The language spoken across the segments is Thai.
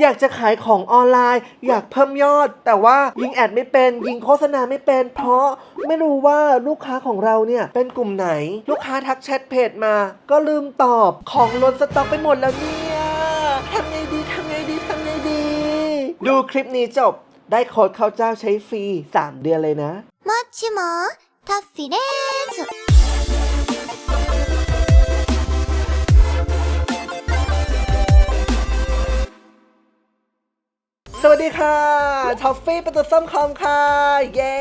อยากจะขายของออนไลน์ อยากเพิ่มยอด แต่ว่ายิงแอดไม่เป็น ยิงโฆษณาไม่เป็น เพราะไม่รู้ว่าลูกค้าของเราเนี่ยเป็นกลุ่มไหน ลูกค้าทักแชทเพจมา ก็ลืมตอบของล้นสต็อกไปหมดแล้วเนี่ยทำไงดีทำไงดีทำไงดี ดูคลิปนี้จบ ได้โค้ดข้าวเจ้าใช้ฟรี 3 เดือนเลยนะ もちもタッフィです。 ส วัสดีค่ะท็อฟฟี่ประตูส้มคอมค่ะ เย้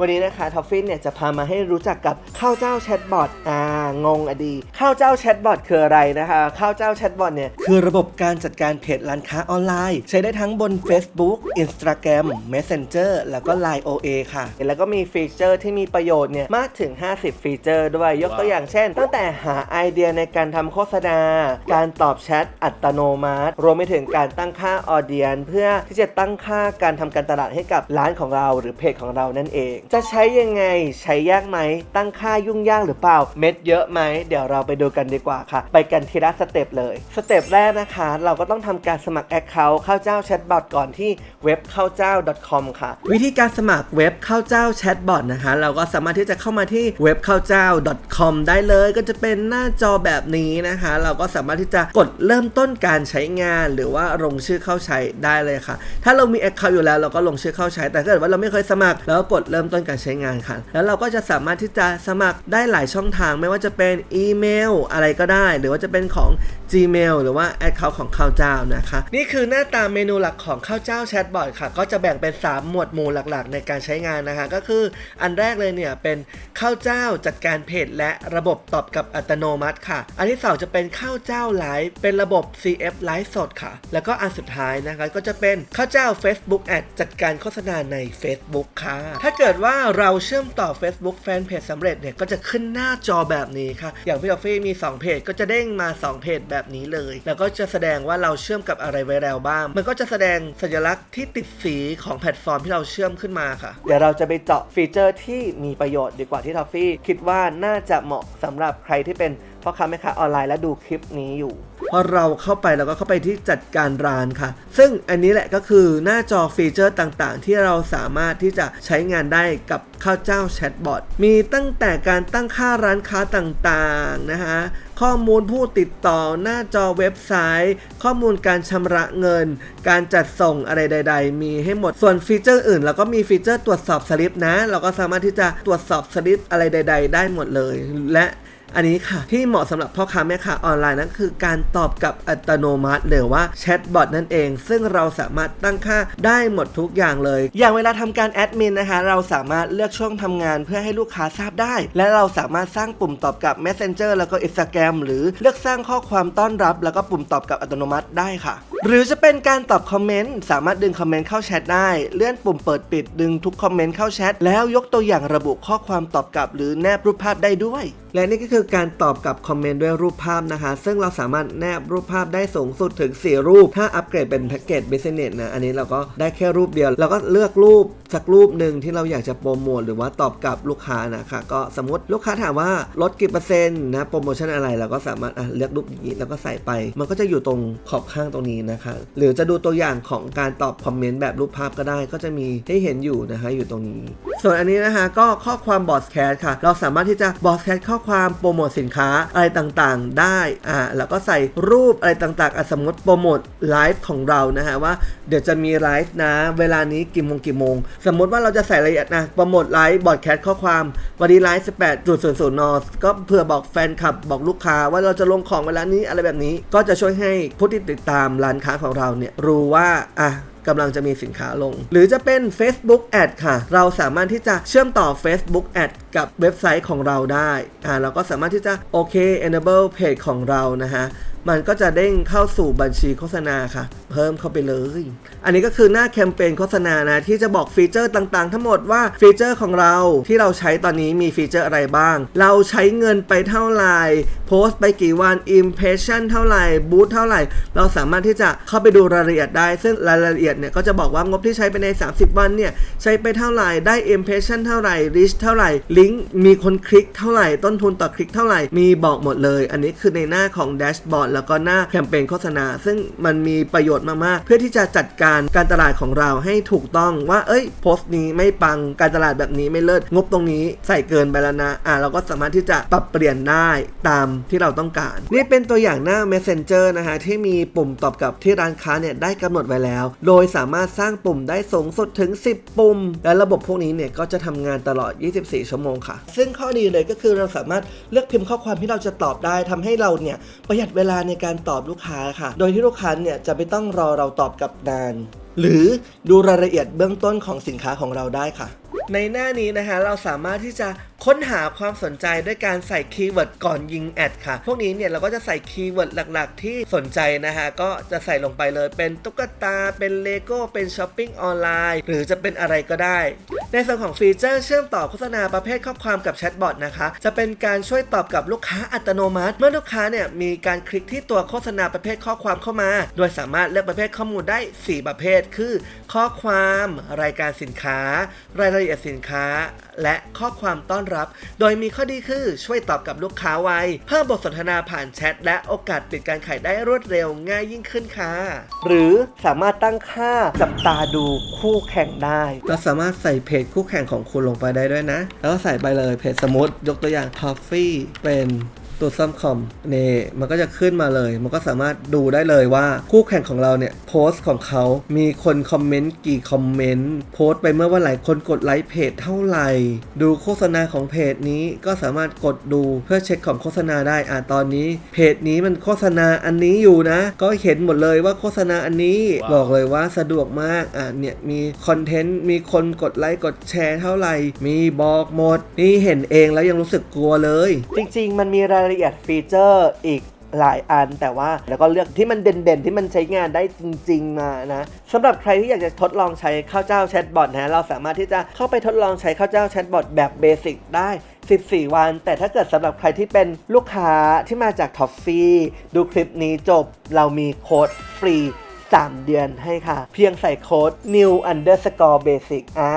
วันนี้นะคะท็อฟฟี่เนี่ยจะพามาให้รู้จักกับข้าวเจ้าแชทบอทอ่างงอะดีข้าวเจ้าแชทบอทคืออะไรนะคะข้าวเจ้าแชทบอทเนี่ยคือระบบการจัดการเพจร้านค้าออนไลน์ ใช้ได้ทั้งบน Facebook Instagram Messenger แล้วก็ Line OA ค่ะ แล้วก็มีฟีเจอร์ที่มีประโยชน์เนี่ยมากถึง 50 ฟีเจอร์ด้วยยกตัวอย่างเช่น ตั้งแต่หาไอเดียในการทำโฆษณา การตอบแชทอัตโนมัติ รวมไปถึงการตั้งค่าออเดียน เพื่อที่จะตั้งค่าการทำการตลาดให้กับร้านของเราหรือเพจของเรานั่นเอง จะใช้ยังไงใช้ยากไหมตั้งค่ายุ่งยากหรือเปล่า เม็ดเยอะไหมเดี๋ยวเราไปดูกันดีกว่าค่ะ ไปกันทีละสเต็ปเลยสเต็ปแรกนะคะ เราก็ต้องทำการสมัคร Account เข้าเจ้าแชทบอทก่อนที่เว็บเข้าเจ้า .com ค่ะ วิธีการสมัครเว็บเข้าเจ้าแชทบอทนะคะ เราก็สามารถที่จะเข้ามาที่เว็บเข้าเจ้า .com ได้เลยก็จะเป็นหน้าจอแบบนี้นะคะ เราก็สามารถที่จะกดเริ่มต้นการใช้งาน หรือว่าลงชื่อเข้าใช้ได้เลยค่ะ ถ้าเรามี Account อยู่แล้วเราก็ลงชื่อเข้าใช้ แต่ถ้าเกิดว่าเราไม่เคยสมัครเราก็กดเริ่มต้นการใช้งานค่ะ แล้วเราก็จะสามารถที่จะสมัครได้หลายช่องทาง ไม่ว่าจะเป็นอีเมลอะไรก็ได้ หรือว่าจะเป็นของ Gmail หรือว่า Account ของข้าวเจ้านะคะ นี่คือหน้าตาเมนูหลักของข้าวเจ้าแชทบอทค่ะ ก็จะแบ่งเป็น 3 หมวดหมู่หลักๆ ในการใช้งานนะคะ ก็คืออันแรกเลยเนี่ยเป็นข้าวเจ้าจัดการเพจและระบบตอบกลับอัตโนมัติค่ะ อันที่สองจะเป็นข้าวเจ้าไลฟ์เป็นระบบ CF ไลฟ์สดค่ะ แล้วก็อันสุดท้ายนะคะก็จะเป็นข้าวเจ้า Facebook Ad จัดการโฆษณาใน Facebook ค่ะ ถ้าเกิดว่าเราเชื่อมต่อ Facebook Fanpage สำเร็จเนี่ยก็จะขึ้นหน้าจอแบบนี้ค่ะอย่างพี่ออฟฟี่มี 2 เพจก็จะเด้งมา 2 เพจแบบนี้เลย แล้วก็จะแสดงว่าเราเชื่อมกับอะไรไว้แล้วบ้าง มันก็จะแสดงสัญลักษณ์ที่ติดสีของแพลตฟอร์มที่เราเชื่อมขึ้นมาค่ะ เดี๋ยวเราจะไปเจาะฟีเจอร์ที่มีประโยชน์ดีกว่าที่ทอฟฟี่คิดว่าน่าจะเหมาะสำหรับใครที่เป็น พ่อค้าแม่ค้าออนไลน์และดูคลิปนี้อยู่พอเราเข้าไปเราก็เข้าไปที่จัดการร้านค่ะ ซึ่งอันนี้แหละก็คือหน้าจอฟีเจอร์ต่างๆ ที่เราสามารถที่จะใช้งานได้กับข้าวเจ้าแชทบอทมีตั้งแต่การตั้งค่าร้านค้าต่างๆนะคะข้อมูลผู้ติดต่อหน้าจอเว็บไซต์ ข้อมูลการชำระเงิน การจัดส่งอะไรใด ๆ มีให้หมดส่วนฟีเจอร์อื่นเราก็มีฟีเจอร์ตรวจสอบสลิปนะ เราก็สามารถที่จะตรวจสอบสลิปอะไรใด ๆ ได้หมดเลย และ อันนี้ค่ะ ที่เหมาะสำหรับพ่อค้าแม่ค้าออนไลน์นั่นคือการตอบกับอัตโนมัติ หรือว่าแชทบอทนั่นเอง ซึ่งเราสามารถตั้งค่าได้หมดทุกอย่างเลย อย่างเวลาทำการแอดมินนะคะ เราสามารถเลือกช่วงทำงานเพื่อให้ลูกค้าทราบได้ และเราสามารถสร้างปุ่มตอบกลับ Messenger แล้วก็ Instagram หรือเลือกสร้างข้อความต้อนรับ แล้วก็ปุ่มตอบกลับอัตโนมัติได้ค่ะ หรือจะเป็นการตอบคอมเมนต์สามารถดึงคอมเมนต์เข้าแชทได้ เลื่อนปุ่มเปิดปิดดึงทุกคอมเมนต์เข้าแชทแล้วยกตัวอย่างระบุข้อความตอบกลับ หรือแนบรูปภาพได้ด้วย และนี่ก็คือการตอบกลับคอมเมนต์ด้วยรูปภาพนะคะ ซึ่งเราสามารถแนบรูปภาพได้สูงสุดถึง 4 รูป ถ้าอัปเกรดเป็นแพ็กเกจ Business นะอันนี้เราก็ได้แค่รูปเดียว เราก็เลือกรูป สักรูปหนึ่งที่เราอยากจะโปรโมทหรือว่าตอบกลับลูกค้านะคะก็สมมติลูกค้าถามว่าลดกี่เปอร์เซ็นต์นะโปรโมชั่นอะไรเราก็สามารถอะเลือกรูปนี้แล้วก็ใส่ไป มันก็จะอยู่ตรงขอบข้างตรงนี้นะคะ หรือจะดูตัวอย่างของการตอบคอมเมนต์แบบรูปภาพก็ได้ ก็จะมีให้เห็นอยู่นะคะอยู่ตรงนี้ ส่วนอันนี้นะคะก็ข้อความบอสแคสค่ะ เราสามารถที่จะบอสแคสข้อความโปรโมทสินค้าอะไรต่างๆ ได้อ่าแล้วก็ใส่รูปอะไรต่างๆสมมติโปรโมทไลฟ์ของเรานะฮะว่าเดี๋ยวจะมีไลฟ์นะเวลานี้กี่โมงกี่โมงสมมติว่าเราจะใส่รายละเอียดนะโปรโมทไลฟ์บอดแคสข้อความวันนี้ไลฟ์18.00นย์ศูนย์นอสก็เพื่อบอกแฟนคลับบอกลูกค้าว่าเราจะลงของเวลานี้อะไรแบบนี้ ก็จะช่วยให้ผู้ที่ติดตามร้านค้าของเราเนี่ยรู้ว่าอะกำลังจะมีสินค้าลง หรือจะเป็น Facebook Ad ค่ะ เราสามารถที่จะเชื่อมต่อ Facebook Ad กับเว็บไซต์ของเราได้อ่าเราก็สามารถที่จะโอเค enable page ของเรานะฮะ มันก็จะเด้งเข้าสู่บัญชีโฆษณาค่ะ เพิ่มเข้าไปเลย อันนี้ก็คือหน้าแคมเปญโฆษณานะ ที่จะบอกฟีเจอร์ต่างๆ ทั้งหมดว่าฟีเจอร์ของเราที่เราใช้ตอนนี้มีฟีเจอร์อะไรบ้าง เราใช้เงินไปเท่าไหร่โพสต์ไปกี่วัน impression เท่าไหร่บูธเท่าไหร่ เราสามารถที่จะเข้าไปดูรายละเอียดได้ ซึ่งรายละเอียดเนี่ยก็จะบอกว่างบที่ใช้ไปใน 30 วันเนี่ยใช้ไปเท่าไหร่ได้ impression เท่าไหร่ reach เท่าไหร่ลิงก์มีคนคลิกเท่าไหร่ต้นทุนต่อคลิกเท่าไหร่มีบอกหมดเลย อันนี้คือในหน้าของแดชบอร์ดแล้วก็หน้าแคมเปญโฆษณา ซึ่งมันมีประโยชน์มากๆ เพื่อที่จะจัดการการตลาดของเราให้ถูกต้องว่า เอ้ย โพสต์นี้ไม่ปังการตลาดแบบนี้ไม่เลิศงบตรงนี้ใส่เกินไปแล้วนะ อะเราก็สามารถที่จะปรับเปลี่ยนได้ตามที่เราต้องการ นี่เป็นตัวอย่างหน้า Messenger นะฮะที่มีปุ่มตอบกลับที่ร้านค้าเนี่ยได้กำหนดไว้แล้ว โดยสามารถสร้างปุ่มได้สูงสุดถึง 10 ปุ่ม และระบบพวกนี้เนี่ยก็จะทำงานตลอด 24 ชั่วโมงค่ะ ซึ่งข้อดีเลยก็คือเราสามารถเลือกพิมพ์ข้อความที่เราจะตอบได้ทำให้เราเนี่ยประหยัดเวลาในการตอบลูกค้าค่ะ โดยที่ลูกค้าเนี่ยจะไม่ต้องรอเราตอบกลับนาน หรือดูรายละเอียดเบื้องต้นของสินค้าของเราได้ค่ะ ในหน้านี้นะคะเราสามารถที่จะ ค้นหาความสนใจด้วยการใส่คีย์เวิร์ดก่อนยิงแอดค่ะ พวกนี้เนี่ยเราก็จะใส่คีย์เวิร์ดหลักๆ ที่สนใจนะคะก็จะใส่ลงไปเลยเป็นตุ๊กตา เป็นเลโก้ เป็นช้อปปิ้งออนไลน์ หรือจะเป็นอะไรก็ได้ ในส่วนของฟีเจอร์เชื่อมต่อโฆษณาประเภทข้อความกับแชทบอทนะคะ จะเป็นการช่วยตอบกับลูกค้าอัตโนมัติ เมื่อลูกค้าเนี่ยมีการคลิกที่ตัวโฆษณาประเภทข้อความเข้ามา โดยสามารถเลือกประเภทข้อมูลได้ 4 ประเภท คือ ข้อความ รายการสินค้า รายละเอียดสินค้า และข้อความต้อนรับ โดยมีข้อดีคือช่วยตอบกับลูกค้าไว เพิ่มบทสนทนาผ่านแชท และโอกาสปิดการขายได้รวดเร็วง่ายยิ่งขึ้นค่ะ หรือสามารถตั้งค่าจับตาดูคู่แข่งได้เราสามารถใส่เพจคู่แข่งของคุณลงไปได้ด้วยนะ แล้วก็ใส่ไปเลยเพจสมมติยกตัวอย่าง Toffee เป็น ตัวซัมคอมนี่มันก็จะขึ้นมาเลย มันก็สามารถดูได้เลยว่าคู่แข่งของเราเนี่ยโพสต์ของเขา มีคนคอมเมนต์กี่คอมเมนต์โพสต์ไปเมื่อวันไหร่คนกดไลค์เพจเท่าไหร่ ดูโฆษณาของเพจนี้ก็สามารถกดดูเพื่อเช็คของโฆษณาได้อ่าตอนนี้ เพจนี้มันโฆษณาอันนี้อยู่นะ ก็เห็นหมดเลยว่าโฆษณาอันนี้ว้าวบอกเลยว่าสะดวกมากอะเนี่ยมีคอนเทนต์มีคนกดไลค์กดแชร์เท่าไหร่ มีบอกหมด นี่เห็นเองแล้วยังรู้สึกกลัวเลย จริง ๆ มันมีรายละละเอียดฟีเจอร์อีกหลายอันแต่ว่าแล้วก็เลือกที่มันเด่นๆ ที่มันใช้งานได้จริง ๆ มานะสำหรับใครที่อยากจะทดลองใช้ข้าวเจ้าแชทบอทนะเราสามารถที่จะเข้าไปทดลองใช้ข้าวเจ้าแชทบอทแบบเบสิกได้ 14 วัน แต่ถ้าเกิดสำหรับใครที่เป็นลูกค้าที่มาจากท็อฟฟี่ดูคลิปนี้จบเรามีโค้ดฟรี 3 เดือนให้ค่ะ เพียงใส่โค้ด new underscore basic อ่า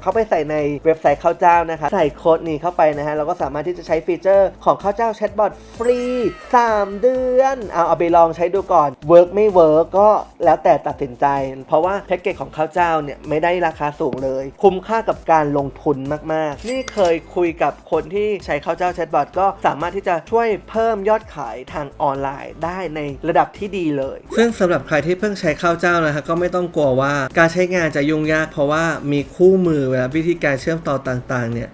เข้าไปใส่ในเว็บไซต์ข้าวเจ้านะคะ ใส่โค้ดนี้เข้าไปนะฮะเราก็สามารถที่จะใช้ฟีเจอร์ของข้าวเจ้าแชทบอทฟรี 3 เดือนเอาเอาไปลองใช้ดูก่อนเวิร์กไม่เวิร์กก็แล้วแต่ตัดสินใจ เพราะว่าแพ็กเกจของข้าวเจ้าเนี่ยไม่ได้ราคาสูงเลย คุ้มค่ากับการลงทุนมาก ๆ นี่เคยคุยกับคนที่ใช้ข้าวเจ้าแชทบอทก็สามารถที่จะช่วยเพิ่มยอดขายทางออนไลน์ได้ในระดับที่ดีเลย ซึ่งสำหรับใครที่เพิ่งใช้ข้าวเจ้านะฮะก็ไม่ต้องกลัวว่าการใช้งานจะยุ่งยาก เพราะว่ามีคู่มือเวลาวิธีการเชื่อมต่อต่างๆเนี่ย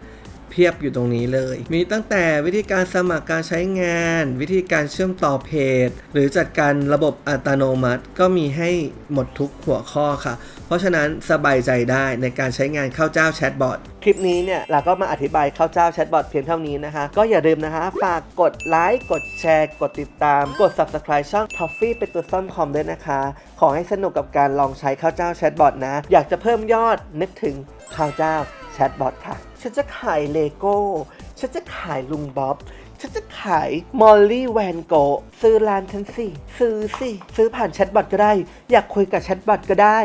เพียบอยู่ตรงนี้เลย มีตั้งแต่วิธีการสมัครการใช้งาน วิธีการเชื่อมต่อเพจ หรือจัดการระบบอัตโนมัติ ก็มีให้หมดทุกหัวข้อค่ะ เพราะฉะนั้นสบายใจได้ในการใช้งานข้าวเจ้าแชทบอทคลิปนี้เนี่ยเราก็มาอธิบายข้าวเจ้าแชทบอทเพียงเท่านี้นะคะ ก็อย่าลืมนะคะ ฝากกดไลค์กดแชร์กดติดตาม กด subscribe ช่อง Toffee เป็นตัวซ่อมคอมด้วยนะคะ ขอให้สนุกกับการลองใช้ข้าวเจ้าแชทบอทนะ อยากจะเพิ่มยอดนึกถึงข้าวเจ้า ชทบอทค่ะ ฉันจะขายเลโก้ ฉันจะขายลุงบ๊อบ ฉันจะขายมอลลี่แวนโกซื้อร้านฉันสิ ซื้อสิ ซื้อผ่านแชทบอทก็ได้ อยากคุยกับแชทบอทก็ได้